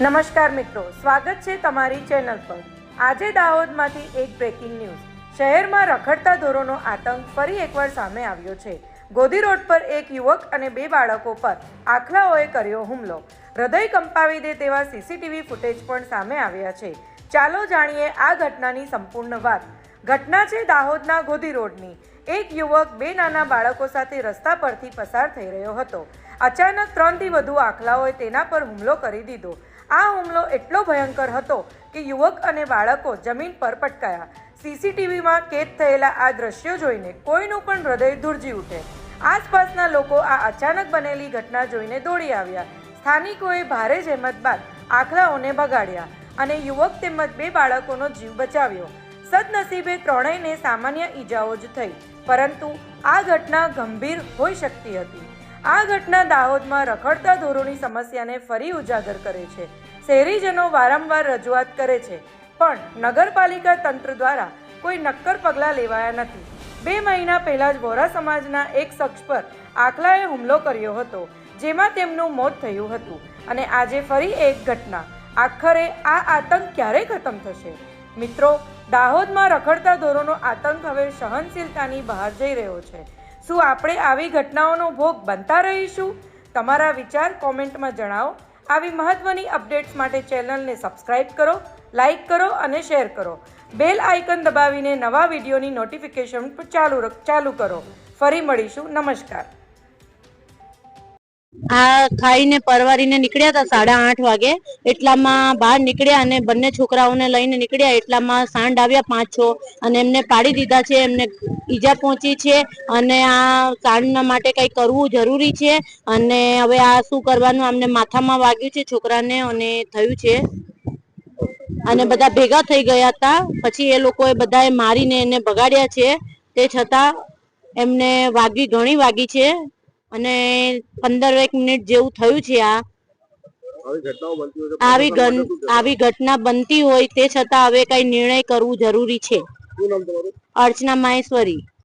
નમસ્કાર મિત્રો, સ્વાગત છે તમારી ચેનલ પર. આજે દાહોદમાંથી એક બ્રેકિંગ ન્યૂઝ શહેરમાં રખડતા ઢોરોનો આતંક ફરી એકવાર સામે આવ્યો છે. ગોધી રોડ પર એક યુવક અને બે બાળકો પર આખલાઓએ કર્યો હુમલો. હૃદય કંપાવી દે તેવા સીસીટીવી ફૂટેજ પણ સામે આવ્યા છે. ચાલો જાણીએ આ ઘટનાની સંપૂર્ણ વાત. ઘટના છે દાહોદના ગોધી રોડની. એક યુવક બે નાના બાળકો સાથે રસ્તા પરથી પસાર થઈ રહ્યો હતો. અચાનક ત્રણથી વધુ આખલાઓએ તેના પર હુમલો કરી દીધો. આ હુમલો એટલો ભયંકર હતો કે યુવક અને બાળકો જમીન પર પટકાયા. સીસીટીવીમાં કેદ થયેલા આ દ્રશ્યો જોઈને કોઈનું પણ હૃદય ધ્રુજી ઉઠે. આસપાસના લોકો આ અચાનક બનેલી ઘટના જોઈને દોડી આવ્યા. સ્થાનિકોએ ભારે જહેમત બાદ આખલાઓને ભગાડ્યા અને યુવક તેમજ બે બાળકોનો જીવ બચાવ્યો. સદનસીબે ત્રણેયને સામાન્ય ઈજાઓ જ થઈ, પરંતુ આ ઘટના ગંભીર હોઈ શકતી હતી. આ ઘટના દાહોદમાં રખડતા ઢોરોની સમસ્યાને ફરી ઉજાગર કરે છે. શહેરીજનો વારંવાર રજૂઆત કરે છે. પણ નગરપાલિકા તંત્ર દ્વારા કોઈ નક્કર પગલાં લેવાયા નથી. બે મહિના પહેલા જ વોરા સમાજના એક શખ્સ પર આખલાએ હુમલો કર્યો હતો, જેમાં તેમનું મોત થયું હતું અને આજે ફરી એક ઘટના. આખરે આ આતંક ક્યારે ખતમ થશે? મિત્રો, દાહોદમાં રખડતા ધોરોનો આતંક હવે સહનશીલતાની બહાર જઈ રહ્યો છે. શું આપણે આવી ઘટનાઓનો ભોગ બનતા રહીશું? તમારા વિચાર કોમેન્ટમાં જણાવો. આવી મહત્વની અપડેટ્સ માટે ચેનલને સબસ્ક્રાઇબ કરો, લાઇક કરો અને શેર કરો. બેલ આઇકન દબાવીને નવા વિડીયોની નોટિફિકેશન ચાલુ ચાલુ કરો. ફરી મળીશું. નમસ્કાર. આ ખાઈને પરવારીને નીકળ્યા હતા સાડા આઠ વાગે. એટલામાં બહાર નીકળ્યા અને બંને છોકરાઓને લઈને નીકળ્યા. એટલામાં સાંડ આવ્યા પાંચ છ અને એમને પાડી દીધા છે, એમને ઈજા પહોંચી છે અને આ સાંડના માટે કંઈ કરવું જરૂરી છે અને હવે આ શું કરવાનું અમને માથામાં વાગ્યું છે છોકરાને અને થયું છે. અને બધા ભેગા થઈ ગયા હતા. પછી એ લોકોએ બધાએ મારીને એને ભગાડ્યા છે. તે છતાં એમને વાગી ઘણી વાગી છે. અને પંદર એક મિનિટ જેવું થયું છે આ. આવી આવી ઘટના બનતી હોય તે છતાં હવે કઈ નિર્ણય કરવું જરૂરી છે. અર્ચના માહેશ્વરી.